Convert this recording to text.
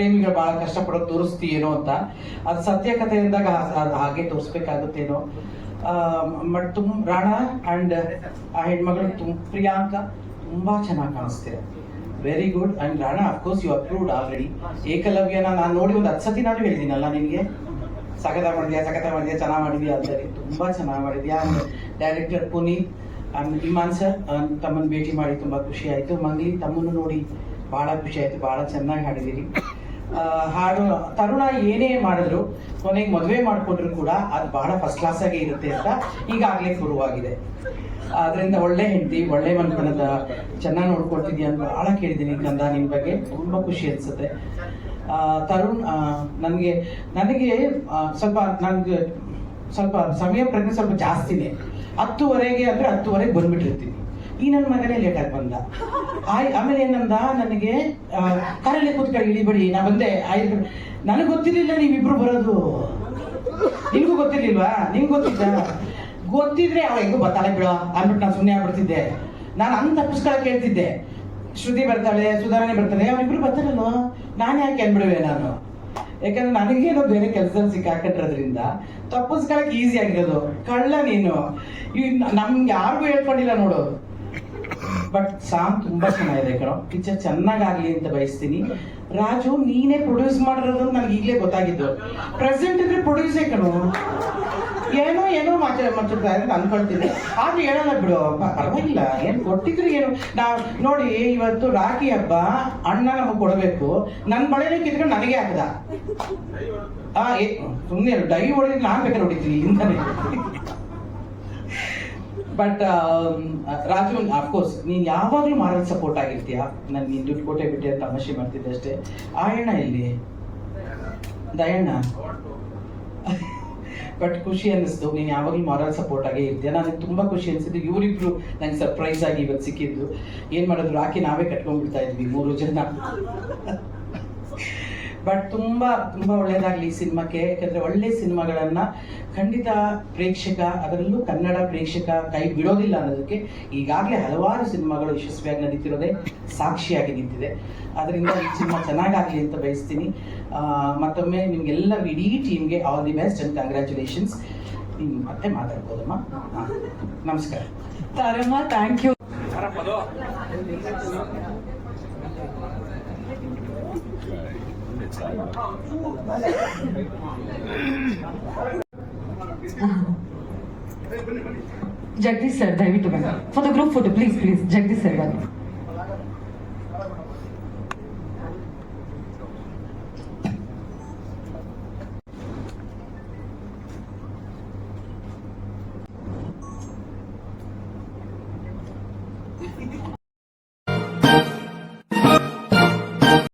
ಪ್ರೇಮಿಗಳು ಬಹಳ ಕಷ್ಟಪಡೋದು ತೋರಿಸ್ತೀಯೇನೋ ಅಂತ. ಅದು ಸತ್ಯ ಕಥೆ ಅಂದಾಗ ಅದ್ ಹಾಗೆ ತೋರಿಸ್ಬೇಕಾಗುತ್ತೇನೋ. ಬಟ್ ತುಂಬ ರಾಣಾ ಅಂಡ್ ಆ ಹೆಣ್ಮಗಳು ತುಂಬ ಪ್ರಿಯಾಂಕಾ ತುಂಬಾ ಚೆನ್ನಾಗಿ ಕಾಣಿಸ್ತೀರ. Very good and Rana of course you approved already ಏಕಲವ್ಯನ ನಾನು ನೋಡಿ ಒಂದು ಹತ್ತು ಸತಿ ನಾನು ಹೇಳಿದ್ದೀನಲ್ಲ ನಿನಗೆ ಸಗತ ಮಾಡಿದ್ಯಾ ಸಗತ ಮಾಡಿದ್ಯಾ ಚೆನ್ನಾಗಿ ಮಾಡಿದ್ಯಾ ಅಂತ ತುಂಬಾ ಚೆನ್ನಾಗಿ ಮಾಡಿದ್ಯಾ? Director Puneeth and Iman sir ತಮ್ಮನ್ನು ಭೇಟಿ ಮಾಡಿ ತುಂಬಾ ಖುಷಿ ಆಯ್ತು. ಮಂಗ್ಲಿ ತಮ್ಮನ್ನು ನೋಡಿ ಬಹಳ ಖುಷಿ ಆಯಿತು ಬಹಳ ಚೆನ್ನಾಗಿ ಹಾಡಿದಿರಿ ಆ, ಹಾಡು, ತರುಣ ಏನೇ ಮಾಡಿದ್ರು, ಕೊನೆಗೆ ಮದುವೆ ಮಾಡಿಕೊಂಡ್ರು ಕೂಡ ಅದು ಬಹಳ ಫಸ್ಟ್ ಕ್ಲಾಸ್ ಆಗಿ ಇರುತ್ತೆ ಅಂತ ಈಗಾಗಲೇ ಶುರುವಾಗಿದೆ. ಅದರಿಂದ ಒಳ್ಳೆ ಹೆಂಡತಿ, ಒಳ್ಳೆ ಮನ್ತನದ ಚೆನ್ನಾಗಿ ನೋಡ್ಕೊಳ್ತಿದ್ಯಾ ಅಂತ ಬಹಳ ಕೇಳಿದ್ದೀನಿ ಕಂದ ನಿನ್ ಬಗ್ಗೆ. ತುಂಬ ಖುಷಿ ಅನ್ಸುತ್ತೆ. ತರುಣ್ ನನಗೆ ನನಗೆ ಸ್ವಲ್ಪ ನನಗೆ ಸ್ವಲ್ಪ ಸಮಯ ಪ್ರಜ್ಞೆ ಸ್ವಲ್ಪ ಜಾಸ್ತಿನೇ. ಹತ್ತುವರೆಗೆ ಅಂದರೆ ಹತ್ತುವರೆಗೆ ಬಂದ್ಬಿಟ್ಟಿರ್ತೀನಿ. ಈ ನನ್ನ ಮಗನೇ ಲೇಟಾಗಿ ಬಂದ. ಆಯ್, ಆಮೇಲೆ ಏನಂದ, ನನಗೆ ಕಾರಲ್ಲಿ ಕೂತ್ಕೊಳ್ಳಿ ಇಳಿಬಿಡಿ ನಾ ಬಂದೆ. ಆಯ್ತು ನನಗೆ ಗೊತ್ತಿರಲಿಲ್ಲ ನೀವಿಬ್ರು ಬರೋದು. ನಿಮ್ಗೂ ಗೊತ್ತಿರ್ಲಿಲ್ವಾ? ನಿಮ್ಗೆ ಗೊತ್ತಿದ್ದ? ಗೊತ್ತಿದ್ರೆ, ಅವ ಹೆಂಗೋ ಬರ್ತಾಳೆ ಬಿಡೋ. ಅಂದ್ಬಿಟ್ಟು ನಾನು ಸುಮ್ಮನೆ ಆಗ್ಬಿಡ್ತಿದ್ದೆ. ನಾನು ಅಂತ ಪುಸ್ತಕ ಕೇಳ್ತಿದ್ದೆ ಶ್ರುತಿ ಬರ್ತಾಳೆ, ಸುಧಾರಣೆ ಬರ್ತಾಳೆ ಅವನಿಬ್ರು ಬರ್ತಾರಲ್ಲ ನಾನು ಯಾಕೆ ಅಂದ್ಬಿಡುವೆ ನಾನು? ಯಾಕಂದ್ರೆ ನನಗೇನೋ ಬೇರೆ ಕೆಲಸ ಸಿಕ್ಕಾಕೊಂಡಿರೋದ್ರಿಂದ ತಪ್ಪಿಸ್ಕೊಳಕ್ ಈಸಿ ಆಗಿರೋದು. ಕಳ್ಳ ನೀನು. ನಮ್ಗೆ ಯಾರಿಗೂ ಹೇಳ್ಕೊಂಡಿಲ್ಲ ನೋಡು. ಬಟ್ ಸಾಂಗ್ ತುಂಬಾ ಚೆನ್ನಾಗಿದೆ ಕಣೋ. ಪಿಕ್ಚರ್ ಚೆನ್ನಾಗಾಗ್ಲಿ ಅಂತ ಬಯಸ್ತೀನಿ. ರಾಜು, ನೀನೇ ಪ್ರೊಡ್ಯೂಸ್ ಮಾಡಿರೋದು ನನಗೆ ಈಗಲೇ ಗೊತ್ತಾಗಿದ್ದು. ಪ್ರೆಸೆಂಟ್ ಇದ್ರೆ ಪ್ರೊಡ್ಯೂಸೇ ಕಣೋ. ಏನೋ ಏನೋ ಮಾತಾಡ ಮಾತಾಡ್ತಾ ಅಂತ ಅನ್ಕೊಳ್ತೀನಿ. ಆದ್ರೆ ಹೇಳಲ್ಲ ಬಿಡು ಪರವಾಗಿಲ್ಲ. ಏನ್ ಕೊಟ್ಟಿದ್ರು ಏನು? ನಾವ್ ನೋಡಿ, ಇವತ್ತು ರಾಖಿ ಹಬ್ಬ ಅಣ್ಣ ನಮಗ್ ಕೊಡಬೇಕು. ನನ್ ಬಳೆನೇ ಕಿತ್ಕೊಂಡು ನನಗೆ ಹಾಕದ. ಸುಮ್ಮನೆ ಡೈ ಹೊಡೆದ್ರೆ ನಾನ್ ಬೇಕಾದ್ರೆ ಹೊಡಿತೀನಿ ಇಲ್ಲಿಂದಾನೆ ಬಟ್ ರಾಜು ಅಫ್ಕೋರ್ಸ್ ನೀನ್ ಯಾವಾಗ್ಲೂ ಮಾರಲ್ ಸಪೋರ್ಟ್ ಆಗಿರ್ತೀಯ? ನನ್ ನೀನ್ ದುಡ್ಡು ಕೊಟ್ಟೆ ಬಿಟ್ಟೆ ಅಂತ ತಮಾಷೆ ಮಾಡ್ತಿದ್ದೆ ಅಷ್ಟೇ. ಆಯಣ್ಣ ಇಲ್ಲಿ ದಯಣ್ಣ? ಬಟ್ ಖುಷಿ ಅನ್ನಿಸ್ತು. ನೀನು ಯಾವಾಗಲೂ ಮಾರಲ್ ಸಪೋರ್ಟ್ ಆಗೇ ಇರ್ತೀಯ? ನನಗೆ ತುಂಬಾ ಖುಷಿ ಅನ್ಸಿದ್ದು. ಇವರಿಬ್ರು ನಂಗೆ ಸರ್ಪ್ರೈಸ್ ಆಗಿ ಇವತ್ತು ಸಿಕ್ಕಿದ್ದು. ಏನು ಮಾಡೋದು? ರಾಕಿ ನಾವೇ ಕಟ್ಕೊಂಡ್ಬಿಡ್ತಾ ಇದ್ವಿ ಮೂರು ಜನ. ಬಟ್ ತುಂಬಾ ತುಂಬಾ ಒಳ್ಳೇದಾಗ್ಲಿ ಈ ಸಿನಿಮಾಕ್ಕೆ. ಯಾಕಂದ್ರೆ ಒಳ್ಳೆ ಸಿನಿಮಾಗಳನ್ನ ಖಂಡಿತ ಪ್ರೇಕ್ಷಕ ಅದರಲ್ಲೂ ಕನ್ನಡ ಪ್ರೇಕ್ಷಕ ಕೈ ಬಿಡೋದಿಲ್ಲ ಅನ್ನೋದಕ್ಕೆ ಈಗಾಗಲೇ ಹಲವಾರು ಸಿನಿಮಾಗಳು ಯಶಸ್ವಿಯಾಗಿ ನಡೀತಿರೋದೇ ಸಾಕ್ಷಿಯಾಗಿ ನಿಂತಿದೆ. ಅದರಿಂದ ಈ ಸಿನಿಮಾ ಚೆನ್ನಾಗಾಗಲಿ ಅಂತ ಬಯಸ್ತೀನಿ. ಆ, ಮತ್ತೊಮ್ಮೆ ನಿಮ್ಗೆಲ್ಲ ಇಡೀ ಟೀಮ್ಗೆ all the best and congratulations. ನಿಮ್ ಮತ್ತೆ ಮಾತಾಡ್ಬೋದಮ್ಮ? ಹಾ. ನಮಸ್ಕಾರ. Taramma thank you Jagdish sir day for the group photo please please Jagdish sir वाले।